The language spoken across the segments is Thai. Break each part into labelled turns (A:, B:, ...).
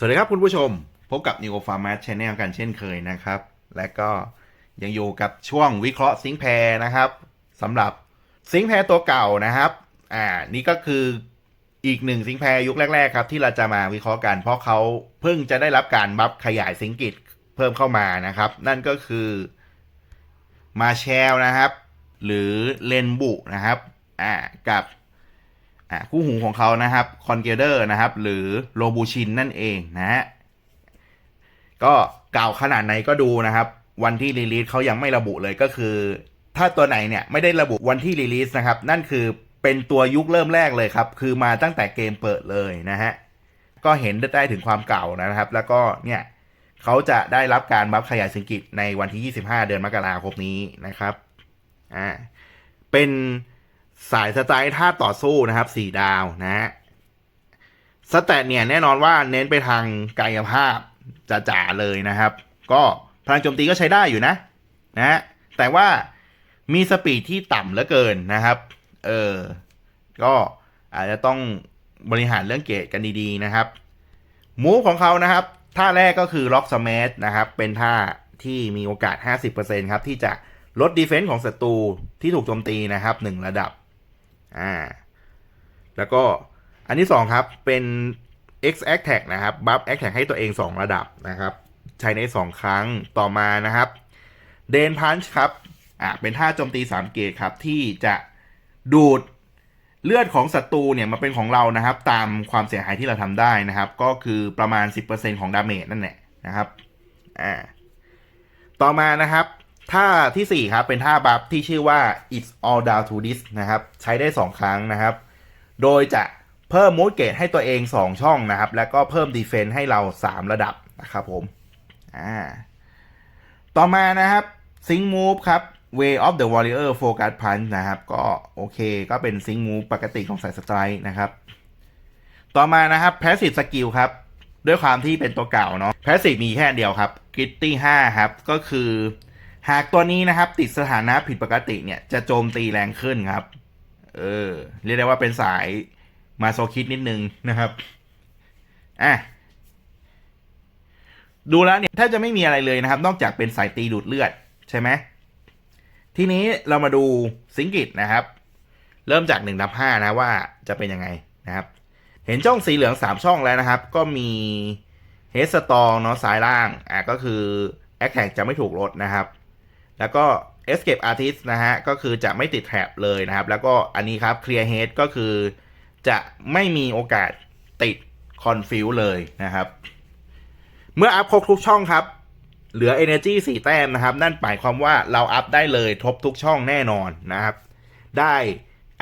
A: สวัสดีครับคุณผู้ชม พบกับ n e o f a r m a t Channel กันเช่นเคยนะครับ และก็ยังอยู่กับช่วงวิเคราะห์ซิงแพรนะครับสำหรับซิงแพรตัวเก่านะครับอ่านี่ก็คืออีกหนึ่งซิงแพรยุคแรก ๆ ครับ ที่เราจะมาวิเคราะห์กัน เพราะเขาเพิ่งจะได้รับการบัฟขยายซิงกิตเพิ่มเข้ามานะครับ นั่นก็คือมาแชลนะครับ หรือเลนบุนะครับอ่ากับ อ่าคู่หูของเขานะครับคอนเกเดอร์นะครับ หรือโลบูชินนั่นเองนะฮะก็เก่าขนาดไหนก็ดูนะครับ วันที่รีลีสเขายังไม่ระบุเลยก็คือ ถ้าตัวไหนเนี่ยไม่ได้ระบุวันที่รีลีสนะครับ นั่นคือเป็นตัวยุคเริ่มแรกเลยครับ คือมาตั้งแต่เกมเปิดเลยนะฮะก็เห็นได้ถึงความเก่านะครับ แล้วก็เนี่ยเขาจะได้รับการบัฟขยายสิงกิตในวันที่ 25 เดือนมกราคมนี้นะครับอ่าเป็น สายสไตล์ท่าต่อสู้นะครับสี่ดาวนะฮะสแตทเนี่ยแน่นอนว่าเน้นไปทางกายภาพจ๋าๆเลยนะครับ ก็พลังโจมตีก็ใช้ได้อยู่นะนะฮะแต่ว่ามีสปีดที่ต่ำเหลือเกินนะครับ เออ ก็อาจจะต้องบริหารเรื่องเกรดกันดีๆนะครับ มูฟของเขานะครับ ท่าแรกก็คือล็อกสมัชนะครับ เป็นท่าที่มีโอกาส 50%ครับ ที่จะลดดีเฟนส์ของศัตรูที่ถูกโจมตีนะครับ 1 ระดับ อ่า แล้วก็อันที่2ครับ เป็น X Attack นะครับ บัฟ Attack ให้ตัวเอง 2 ระดับนะครับ ใช้ใน 2 ครั้งต่อมานะครับเดนพันช์ครับ อ่าเป็นท่าโจมตี 3 เกตครับ ที่จะดูดเลือดของศัตรูเนี่ยมาเป็นของเรานะครับ ตามความเสียหายที่เราทำได้นะครับ ก็คือประมาณ 10%ของดาเมจนั่นแหละนะครับ อ่า ต่อมานะครับ ท่าทีสี่ 4 ครับ เป็นท่าบัฟที่ชื่อว่า it's all down to this นะครับ ใช้ได้ 2 ครั้งนะครับ โดยจะเพิ่มมูดเกตให้ตัวเอง 2 ช่องนะครับ แล้วก็เพิ่มดีเฟน s ์ให้เรา 3 ระดับนะครับผม อ่า ต่อมานะครับ Sync Move ครับ Way of the Warrior Focus Punch นะครับ ก็โอเค ก็เป็น Sync Move ปกติของสายสไตร์นะครับ ต่อมานะครับ Passive Skill ครับ ด้วยความที่เป็นตัวเก่าเนาะ Passive มีแค่เดียวครับ Gritty 5 ครับ ก็คือ หากตัวนี้นะครับ ติดสถานะผิดปกติเนี่ยจะโจมตีแรงขึ้นครับ เออ เรียกได้ว่าเป็นสายมาโซคิดนิดนึงนะครับอะดูแล้วเนี่ยแทบจะไม่มีอะไรเลยนะครับ นอกจากเป็นสายตีดูดเลือดใช่ไหมทีนี้เรามาดูซิงกิตนะครับ เริ่มจาก1นับ5นะว่าจะเป็นยังไงนะครับ เห็นช่องสีเหลือง3ช่องแล้วนะครับ ก็มีเฮสตองเนาะซ้ายล่างอะก็คือแอคแท็กจะไม่ถูกลดนะครับ แล้วก็ escape artist นะฮะ ก็คือจะไม่ติดแท็บเลยนะครับ แล้วก็อันนี้ครับ clear head ก็คือจะไม่มีโอกาสติด confuse เลยนะครับ เมื่ออัพครบทุกช่องครับ เหลือ energy 4 แต้มนะครับ นั่นหมายความว่าเราอัพได้เลยทบทุกช่องแน่นอนนะครับ ได้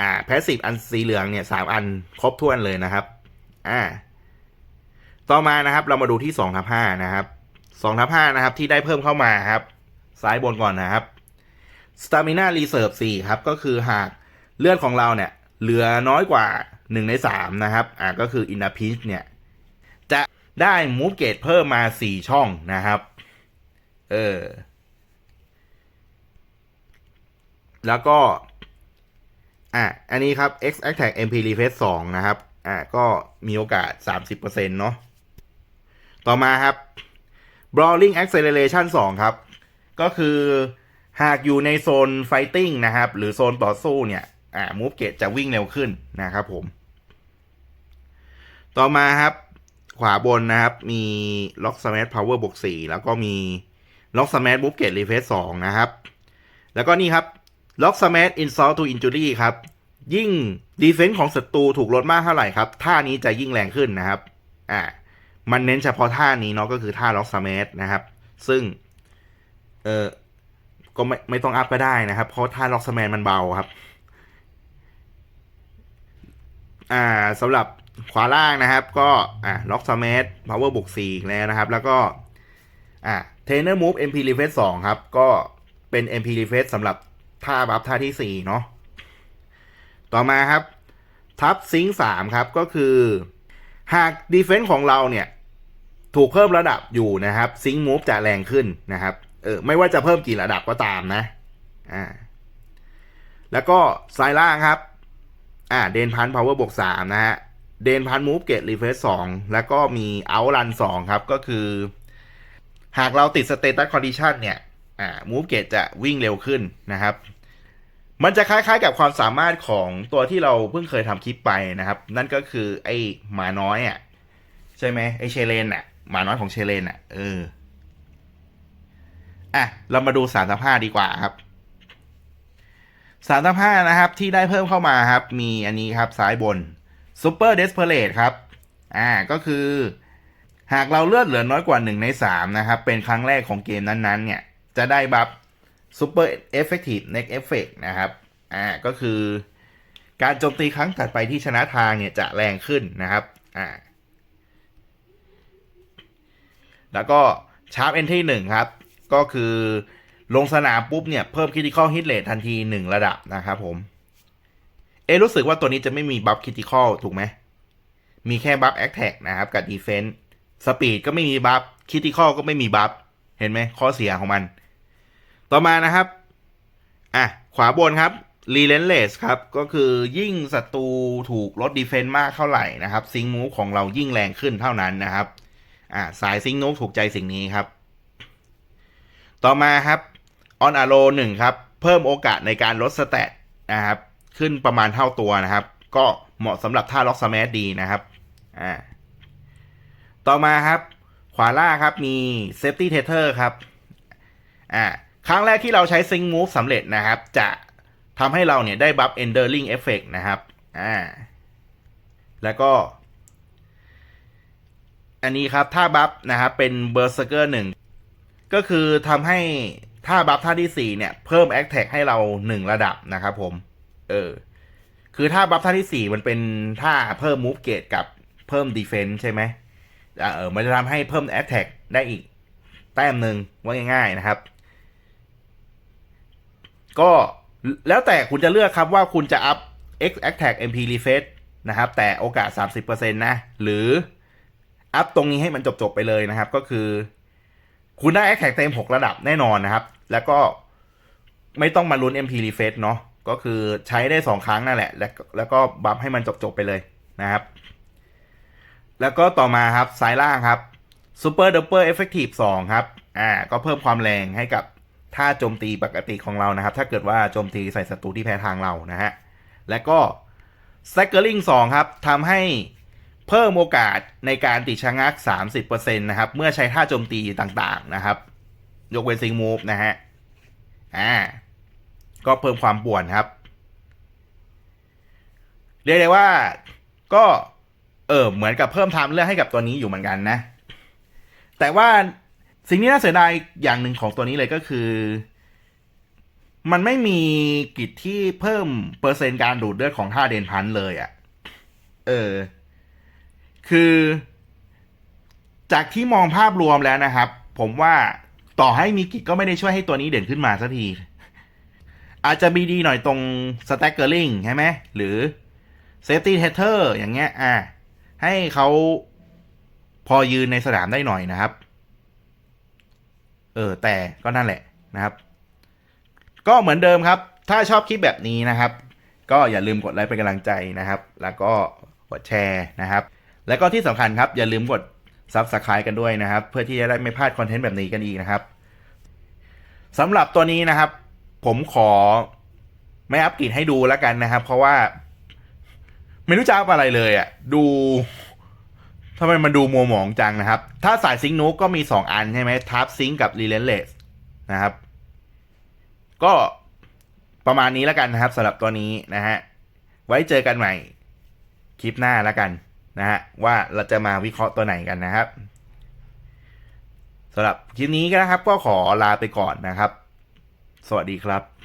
A: อ่า passive อันสีเหลืองเนี่ยสามอันครบถ้วนเลยนะครับ อ่า ต่อมานะครับ เรามาดูที่2ทับ5นะครับ2ทับ5นะครับ ที่ได้เพิ่มเข้ามาครับ ซ้ายบนก่อนนะครับ Stamina Reserve 4ครับ ก็คือหากเลือดของเราเนี่ย เหลือน้อยกว่า1ใน3นะครับอ่าก็คือ In a Pinch เนี่ย จะได้ Move Gate เพิ่มมา4ช่องนะครับ เออ แล้วก็ อะ อันนี้ครับ X Attack MP Refresh 2นะครับ อะ ก็มีโอกาส 30%เนาะ ต่อมาครับ Brawling Acceleration 2 ครับ ก็คือหากอยู่ในโซน Fighting นะครับ หรือโซนต่อสู้เนี่ย อ่า Move Gate จะวิ่งเร็วขึ้นนะครับผม ต่อมาครับ ขวาบนนะครับ มี Lock Smash Power บวก4แล้วก็มี Lock Smash Move Gate Refresh 2นะครับ แล้วก็นี่ครับ Lock Smash Insult to Injury ครับ ยิ่ง Defense ของศัตรูถูกลดมากเท่าไหร่ครับ ท่านี้จะยิ่งแรงขึ้นนะครับ อ่า มันเน้นเฉพาะท่านี้เนาะก็คือท่าล็อกสมัชนะครับ ซึ่ง เออก็ไม่ไม่ต้องอัพก็ได้นะครับ เพราะท่าล็อกสแมัชมันเบาครับ อ่าสำหรับขวาล่างนะครับ ก็อ่าล็อกสแมัชพาวเวอร์บวกสี่แล้วนะครับ แล้วก็อ่าเทรนเนอร์มูฟ MP Refresh สองครับ ก็เป็น MP r e f r e s สำหรับท่าบัฟท่าที่สี่เนาะ ต่อมาครับ ทับซิงสามครับ ก็คือ หากดีเฟน s ์ของเราเนี่ย ถูกเพิ่มระดับอยู่นะครับ ซิงมูฟจะแรงขึ้นนะครับ เออไม่ว่าจะเพิ่มกี่ระดับก็ตามนะอ่าแล้วก็ซ้ายล่างครับอ่าเดนพันพาวเวอร์บวกสามนะฮะเดนพันมูฟเกตรีเฟซสองแล้วก็มีเอารันสองครับ ก็คือ หากเราติดสเตตัสคอนดิชันเนี่ยอ่ามูฟเกตจะวิ่งเร็วขึ้นนะครับ มันจะคล้ายๆกับความสามารถของตัวที่เราเพิ่งเคยทำคลิปไปนะครับ นั่นก็คือไอ้หมาน้อยอะใช่ไหมไอ้เชเลนอะหมาน้อยของเชเลนอะเออ อะ เรามาดูสามสภาพดีกว่าครับ สามสภาพนะครับที่ได้เพิ่มเข้ามาครับ มีอันนี้ครับซ้ายบน Super Desperate ครับ อ่าก็คือ หากเราเลือดเหลือน้อยกว่า 1 ใน 3 นะครับ เป็นครั้งแรกของเกมนั้นๆ เนี่ย จะได้บัฟ Super Effective Next Effect นะครับ อ่าก็คือการโจมตีครั้งถัดไปที่ชนะทางเนี่ยจะแรงขึ้นนะครับ อ่า แล้วก็ชาร์ปเอนที่หนึ่งครับ ก็คือลงสนามปุ๊บเนี่ย เพิ่ม Critical Hit Rate ทันที 1 ระดับนะครับผม เอรู้สึกว่าตัวนี้จะไม่มีบัฟ Critical ถูกไหม มีแค่บัฟ Attack นะครับกับ Defense สปีดก็ไม่มีบัฟ Critical ก็ไม่มีบัฟ เห็นไหมข้อเสียของมัน ต่อมานะครับ อะ ขวาบนครับ Relentless ครับ ก็คือยิ่งศัตรูถูกลด Defense มากเท่าไหร่นะครับ ซิงมูฟของเรายิ่งแรงขึ้นเท่านั้นนะครับ อ่าสายซิงนูถูกใจสิ่งนี้ครับ ต่อมาครับ on a r o หนึ่งครับ เพิ่มโอกาสในการลดสเตตนะครับ ขึ้นประมาณเท่าตัวนะครับ ก็เหมาะสำหรับท่าล็อกสแมชดีนะครับอ่าต่อมาครับ ขวาล่าครับมี safety tether ครับอ่าครั้งแรกที่เราใช้ซิงมูฟสำเร็จนะครับ จะทำให้เราเนี่ยได้บัฟ enduring effect นะครับอ่าแล้วก็ อันนี้ครับท่าบัฟนะครับเป็นเบอร์เซอร์เกอร์หนึ่ง ก็คือทำให้ท่าบัฟท่าที่สี่เนี่ย เพิ่มแอคแท็กให้เราหนึ่งระดับนะครับผม เออ คือท่าบัฟท่าที่สี่มันเป็นท่าเพิ่มมูฟเกตกับเพิ่มดีเฟนส์ใช่ไหมเออมันจะทำให้เพิ่มแอคแท็กได้อีกแต้มหนึ่งว่าง่ายๆนะครับ ก็แล้วแต่คุณจะเลือกครับว่าคุณจะอัพ X Attack MP Refresh นะครับ แต่โอกาส 30%นะ หรืออัพตรงนี้ให้มันจบ ๆ ไปเลยนะครับ ก็คือ คุณได้แอคแท็กเต็ม6ระดับแน่นอนนะครับ แล้วก็ไม่ต้องมาลุ้น MP Refresh เนาะก็คือใช้ได้2ครั้งนั่นแหละ แล้วแล้วก็บัฟให้มันจบ ๆ ไปเลยนะครับ แล้วก็ต่อมาครับสายล่างครับ Super Duper Effective 2 ครับ อ่า ก็เพิ่มความแรงให้กับท่าโจมตีปกติของเรานะครับ ถ้าเกิดว่าโจมตีใส่ศัตรูที่แพ้ทางเรานะฮะ และก็ Staggering 2 ครับทำให้ เพิ่มโอกาสในการติดชะงัก 30%นะครับ เมื่อใช้ท่าโจมตีต่างๆนะครับ ยกเว้นซิงมูฟนะฮะ อ่า ก็เพิ่มความป่วนครับ เรียกได้ว่าก็ เออเหมือนกับเพิ่มไทม์เลือกให้กับตัวนี้อยู่เหมือนกันนะ แต่ว่าสิ่งที่น่าเสียดายอย่างหนึ่งของตัวนี้เลยก็คือ มันไม่มีกิจที่เพิ่มเปอร์เซ็นต์การดูดเลือดของท่าเดนพันเลยอะ่ะ เออ คือจากที่มองภาพรวมแล้วนะครับ ผมว่าต่อให้มีกิจก็ไม่ได้ช่วยให้ตัวนี้เด่นขึ้นมาสักที อาจจะมีดีหน่อยตรง staggering ใช่ไหมหรือ safety tether อย่างเงี้ย อะให้เขาพอยืนในสนามได้หน่อยนะครับ เออ แต่ก็นั่นแหละนะครับ ก็เหมือนเดิมครับ ถ้าชอบคลิปแบบนี้นะครับ ก็อย่าลืมกดไลค์เป็นกำลังใจนะครับ แล้วก็กดแชร์นะครับ แล้วก็ที่สำคัญครับ อย่าลืมกด Subscribe กันด้วยนะครับ เพื่อที่จะได้ไม่พลาดคอนเทนต์แบบนี้กันอีกนะครับสำหรับตัวนี้นะครับ ผมขอไม่อัปกรดให้ดูแล้วกันนะครับ เพราะว่า ไม่รู้จะอัพอะไรเลยอะ่ะ ดูทำไมมันดูมัวหมองจังนะครับ ถ้าสายซิงค์นูก็มี 2 อันใช่ไหมทับซิงกับ Relentless นะครับ ก็ประมาณนี้แล้วกันนะครับสำหรับตัวนี้นะฮะ ไว้เจอกันใหม่ คลิปหน้าแล้วกัน นะฮะว่าเราจะมาวิเคราะห์ตัวไหนกันนะครับสำหรับคลิปนี้นะครับก็ขอลาไปก่อนนะครับ สวัสดีครับ